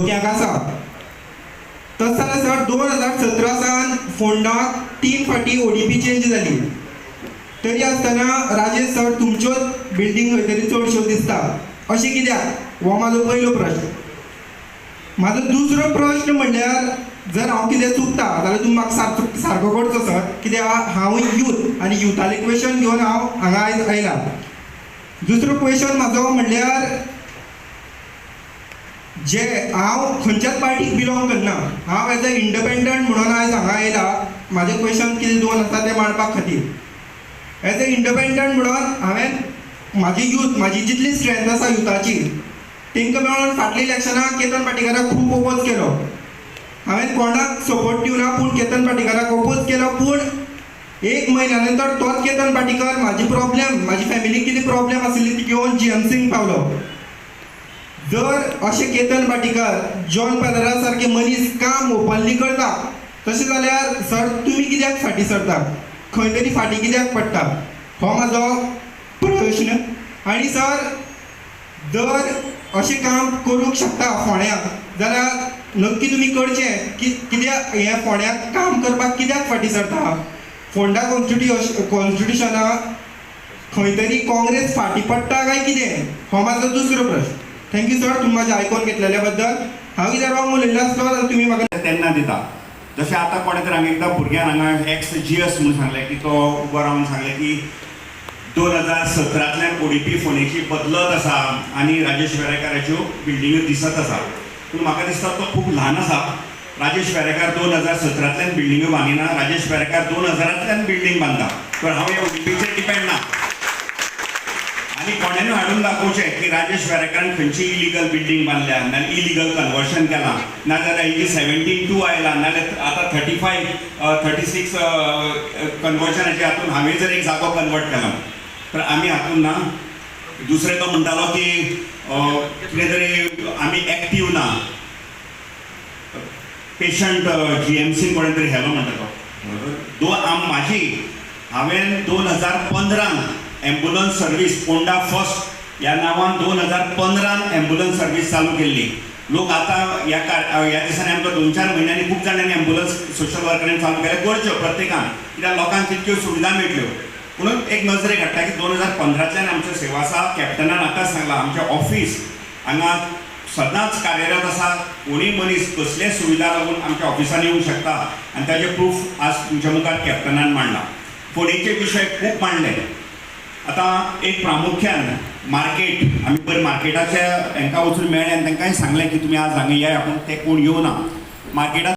आसा तस जाल्यार सर दोन हजार सतरा सावन फोंडाक तीन फाटी ओडीपी चेंज जाली तरी आसतना राजेश सर तुमच्योच बिल्डींग खंय तरी चडश्यो दिसता अशें कित्याक हो म्हाजो पयलो प्रश्न. म्हाजो दुसरो प्रश्न म्हणल्यार जर हांव कितें चुकता जाल्यार तुमी म्हाका सारको सारको करचो सर कित्याक हांव यूथ आनी युथाले क्वेश्चन घेवन हांव हांगा आयज आयला. दुसरो क्वेश्चन म्हाजो म्हणल्यार जे हांव खंयच्याच पार्टीक बिलोंग करना. हांव एज अ इंडिपेंडंट म्हणून आयज हांगा आयला म्हाजे क्वेश्चन कितें दोन आसा ते मांडपा खातीर. एज अ इंडिपेंडंट म्हणून हांवें म्हाजी यूथ म्हाजी जितली स्ट्रेंथ आसा युथाची तेंकां मेळून फाटल्या इलेक्शनाक केतन पाटीकाराक खूब ओपोज केलो. हांवें कोणाक सपोर्ट दिवना पूण केतन पाटीकाराक ओपोज केलो पूण एक म्हयन्या नंतर तोच केतन पाटीकर म्हाजी प्रॉब्लेम म्हाजी फॅमिलीक कितें प्रॉब्लेम आशिल्ली ती घेवन जी एम सींग पावलो. जर अशें केतन पाटीकर जॉन पेलरा सारके मनीस काम ओपनली करता तशें जाल्यार सर तुमी कित्याक फाटीं सरता? खंय तरी फाटीं कित्याक पडटा हो म्हाजो प्रश्न. आनी सर जर अशें काम करूंक शकता फोंड्याक जाल्यार नक्की तुमी करचें की कित्याक हें फोंड्याक काम करपाक कित्याक फाटीं सरता? फोंडा कॉन्स्टिट्यू कॉन्स्टिट्युशनाक खंय तरी काँग्रेस फाटीं पडटा काय कितें? हो म्हाजो दुसरो प्रश्न. थँक्यू सर तुम्ही माझे आयकून घेतलेल्या बद्दल हांव कितें रॉंग उलयल्लो आसलो जाल्यार तुमी म्हाका तेन्ना दिता. जशें आतां कोणें तर हांवें एकदां भुरग्यांक हांगा एक्स जी एस म्हणून सांगलें की तो उबो रावन सांगलें की दोन हजार सतरांतल्यान ओडीपी फोनेची बदलत आसा आनी राजेश वेरेकाराच्यो बिल्डिंग्यो दिसत आसा पूण म्हाका दिसता तो खूब ल्हान आसा राजेश वेरेकार दोन हजार सतरांतल्यान बिल्डिंग्यो बांदिना राजेश वेरेकार दोन हजारांतल्यान बिल्डींग बांदता तर हांव हे ओडीपीचेर डिपेंड ना. आनी कोणेनूय हाडून दाखोवचें की राजेश वेरेकारान खंयची इलिगल बिल्डींग बांदल्या नाल्यार इलिगल कन्वर्शन केलां नाजाल्यार हेजी सेव्हन्टीन टू आयला नाजाल्यार आतां थर्टी फायव थर्टी सिक्स कन्वर्शनाचे हातून हांवें जर एक जागो कन्वर्ट केला तर आमी हातून ना दुसरे तो म्हणटालो की कितें तरी आमी एक्टीव ना. पेशंट जी एम सीन कोणें तरी हेलो म्हणटा तो दोन आम म्हाजी हांवें दोन हजार पंदरान ॲम्ब्युलन्स सर्वीस पोंडा फर्स्ट ह्या नांवान दोन हजार पंदरान एम्बुलन्स सर्वीस चालू केल्ली. लोक आतां ह्या का ह्या दिसांनी आमकां दोन चार म्हयन्यांनी खूब जाणांनी ॲम्ब्युलन्स सोशल वर्करांनी चालू केल्या करच्यो प्रत्येकान. कित्याक लोकांक तितक्यो सुविधा मेळटल्यो म्हणून एक नजरेक हाडटा की दोन हजार पंदरांतल्यान आमचो सेवा आसा कॅप्टनान आतांच सांगलां. आमचें ऑफिस हांगा सदांच कार्यरत आसा कोणीय मनीस कसलेय सुविधा लागून आमच्या ऑफिसान येवंक शकता? आनी ताजे प्रूफ आज तुमच्या मुखार कॅप्टनान मांडला. फोणेचे विशय खूब मांडले. आतां एक प्रामुख्यान मार्केट आमी पण मार्केटाच्या हांकां वचून मेळ्ळे आनी तांकांय सांगलें की तुमी आज हांगा येया पूण ते कोण येवना मार्केटात